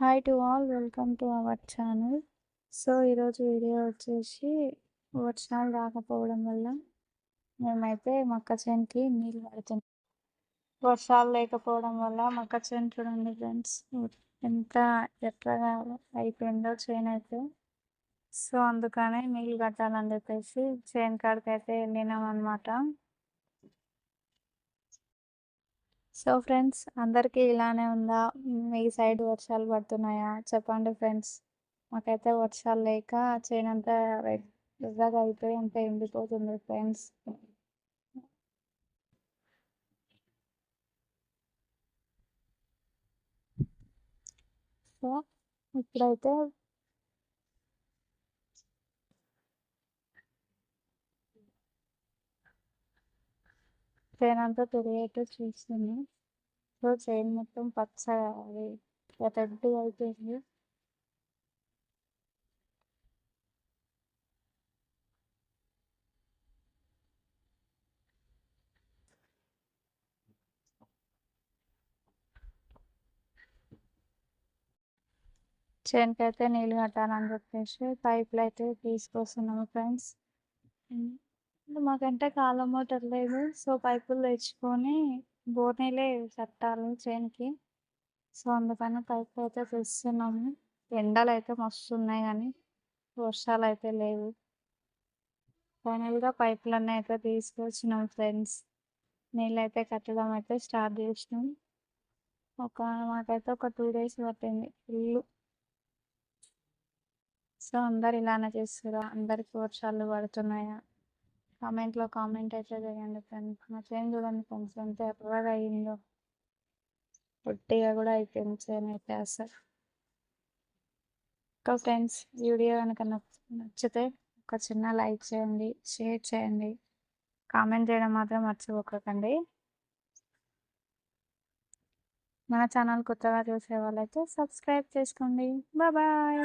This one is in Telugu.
Hi to all welcome to our channel so ఈరోజు వీడియో వచ్చేసి వర్షాలు రాకపోవడం వల్ల మేమైతే మొక్క చేనుకి నీళ్ళు పడుతున్నాం. వర్షాలు లేకపోవడం వల్ల మొక్క చేను చూడండి ఫ్రెండ్స్ ఎంత ఎట్లా అయిపోయిందో చేను అయితే. సో అందుకనే నీళ్ళు కట్టాలని చెప్పేసి చేను కాడికి అయితే వెళ్ళినాం అనమాట సో ఫ్రెండ్స్ అందరికీ ఇలానే ఉందా? మీ సైడ్ వర్షాలు పడుతున్నాయా? చెప్పండి ఫ్రెండ్స్. మాకైతే వర్షాలు లేక చేనంతా ఎర్రగా అయిపోయి అంతా ఎండిపోతుంది ఫ్రెండ్స్. సో ఇప్పుడైతే చైన్ అంతా తిరిగేట్టు చూస్తుంది సో చైన్ మొత్తం పచ్చగా అది రెడ్గా అయిపోయింది చేనుకి అయితే నీళ్ళు కట్టాలని చెప్పేసి పైపులు అయితే తీసుకొస్తున్నాము ఫ్రెండ్స్. మాకంటే కాలం మోటార్ లేదు సో పైపులు తెచ్చుకొని బోర్నీలే నీళ్ళే కట్టాలి చేనుకి. సో అందుకని పైపులు అయితే తెస్తున్నాము. ఎండలు అయితే మస్తు ఉన్నాయి కానీ వర్షాలు అయితే లేవు. ఫైనల్గా పైపులన్నీ అయితే తీసుకొచ్చినాం ఫ్రెండ్స్. నీళ్ళు అయితే కట్టడం అయితే స్టార్ట్ చేసినాం. ఒక మాకైతే ఒక టూ డేస్ పట్టింది ఇల్లు సో అందరు ఇలానే చేస్తారా అందరికి వర్షాలు పడుతున్నాయా? కామెంట్లో కామెంట్ అయితే చేయండి ఫ్రెండ్స్. మా చేను చూడండి ఫ్రెండ్స్ ఎంత ఎర్రగా అయ్యిందో పొట్టిగా కూడా అయిపోయింది చేను అయితే అసలు. ఇంకా ఫ్రెండ్స్ వీడియో కనుక నచ్చితే ఒక చిన్న లైక్ చేయండి షేర్ చేయండి. కామెంట్ చేయడం మాత్రం మర్చిపోకండి. మన ఛానల్ కొత్తగా చూసే వాళ్ళైతే సబ్స్క్రైబ్ చేసుకోండి. బాయ్.